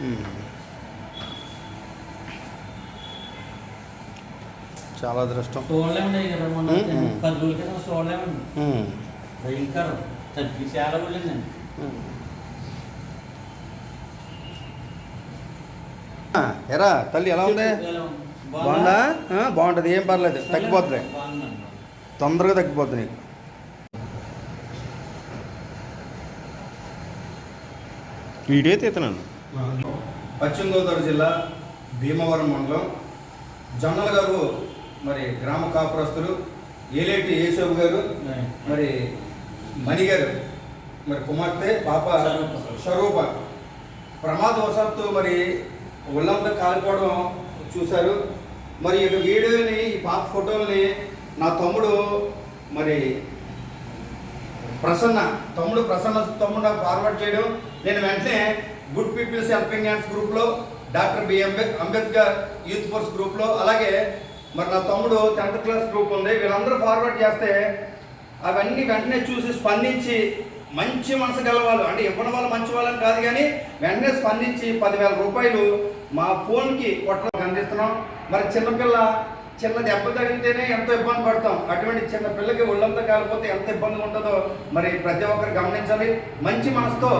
Hmm. చాలా. అదృష్టం. Hmm, hmm. ఎరా తల్లి ఎలా ఉంది? బాగుందా? బాగుంటుంది. ఏం పర్లేదు. తగ్గిపోతుంది. తొందరగా తగ్గిపోతుంది నీకు. వీడియో తీతున్నాను. పశ్చిమ గోదావరి జిల్లా భీమవరం మండలం. జొన్నల గారు మరి గ్రామ కాపురస్తులు. ఏలేటి యేసబు గారు మరి మణి గారు మరి కుమార్తె పాప స్వరూప. ప్రమాదవశాత్తు మరి ఒళ్ళంతా కాలిపోవడం చూశారు. మరి ఈ వీడియోని ఈ పాప ఫోటోల్ని నా తమ్ముడు మరి ప్రసన్న తమ్ముడు ప్రసన్న తమ్ముడు నాకు ఫార్వర్డ్ చేయడం నేను వెంటనే గుడ్ పీపుల్స్ హెల్పింగ్ హ్యాండ్స్ గ్రూప్లో డాక్టర్ బి అంబేద్ అంబేద్కర్ యూత్ ఫోర్స్ గ్రూప్లో అలాగే మరి నా తమ్ముడు టెన్త్ క్లాస్ గ్రూప్ ఉంది. వీళ్ళందరూ ఫార్వర్డ్ చేస్తే అవన్నీ వెంటనే చూసి స్పందించి మంచి మనసు గలవాళ్ళు అంటే ఇవ్వడం వల్ల మంచి వాళ్ళని కాదు కానీ వెంటనే స్పందించి పదివేల రూపాయలు మా ఫోన్కి కొట్టడానికి అందిస్తున్నాం. మరి చిన్నపిల్ల చిన్న దెబ్బ తగిలితేనే ఎంతో ఇబ్బంది పడతాం. అటువంటి చిన్న పిల్లకి ఒళ్ళంతా కాలిపోతే ఎంత ఇబ్బందిగా ఉంటుందో మరి ప్రతి ఒక్కరు గమనించాలి. మంచి మనసుతో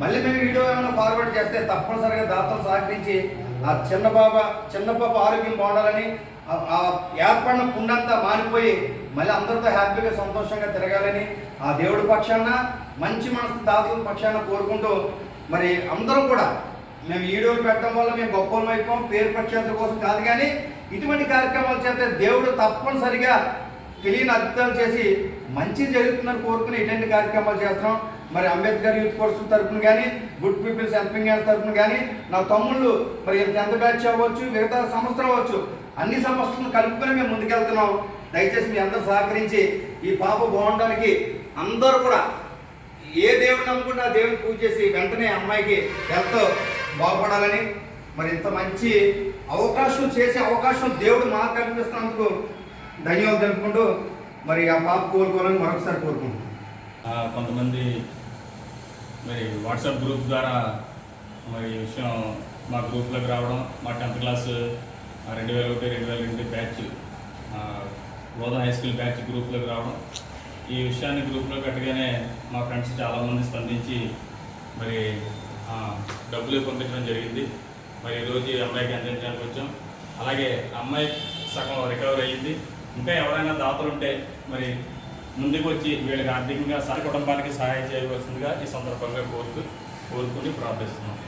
మళ్ళీ మేము వీడియో ఏమైనా ఫార్వర్డ్ చేస్తే తప్పనిసరిగా దాతలు సహకరించి ఆ చిన్న బాబా చిన్న పాప ఆరోగ్యం బాగుండాలని ఆ- ఏర్పడిన పుండంతా మారిపోయి మళ్ళీ అందరితో హ్యాపీగా సంతోషంగా తిరగాలని ఆ దేవుడి పక్షాన మంచి మనసు దాతల పక్షాన కోరుకుంటూ మరి అందరం కూడా మేము వీడియోలు పెట్టడం వల్ల మేము గొప్ప అయిపోం పేరు ప్రఖ్యాతుల కోసం కాదు కానీ ఇటువంటి కార్యక్రమాలు చేస్తే దేవుడు తప్పనిసరిగా తెలియని అద్భుతాలు చేసి మంచి జరుగుతుందని కోరుకుని ఇటువంటి కార్యక్రమాలు చేస్తున్నాం. మరి అంబేద్కర్ యూత్ ఫోర్స్ తరపున కానీ గుడ్ పీపుల్స్ హెల్పింగ్ హ్యాండ్స్ తరపున కానీ నా తమ్ముళ్ళు మరి ఎంత బ్యాచ్ అవ్వచ్చు మిగతా సంస్థలు అవ్వచ్చు అన్ని సంస్థలను కలుపుకొని మేము ముందుకెళ్తున్నాం. దయచేసి మీ అందరూ సహకరించి ఈ పాప బాగుండడానికి అందరూ కూడా ఏ దేవుడు నమ్ముకుంటే ఆ దేవుని పూజ చేసి వెంటనే అమ్మాయికి ఎంతో బాగుపడాలని మరి ఇంత మంచి అవకాశం చేసే అవకాశం దేవుడు మాకు కల్పిస్తున్నందుకు ధన్యవాదాలు తెలుపుకుంటూ మరి ఆ పాప కోరుకోవాలని మరొకసారి కోరుకుంటున్నాం. కొంతమంది మరి వాట్సాప్ గ్రూప్ ద్వారా మరి ఈ విషయం మా గ్రూప్లోకి రావడం మా టెన్త్ క్లాస్ రెండు వేల ఒకటి రెండు వేల రెండు బ్యాచ్ గోదాం హై స్కూల్ బ్యాచ్ గ్రూప్లోకి రావడం. ఈ విషయాన్ని గ్రూప్లో పెట్టగానే మా ఫ్రెండ్స్ చాలామంది స్పందించి మరి డబ్బులు పంపించడం జరిగింది. మరి ఈరోజు అమ్మాయికి అందించడానికి వచ్చాం. అలాగే అమ్మాయి సగం రికవర్ అయ్యింది. ఇంకా ఎవరైనా దాతలు ఉంటే మరి ముందుకు వచ్చి వీళ్ళకి ఆర్థికంగా సహ కుటుంబానికి సహాయం చేయవలసిందిగా ఈ సందర్భంగా కోరుతూ కోరుకుని ప్రార్థిస్తున్నాం.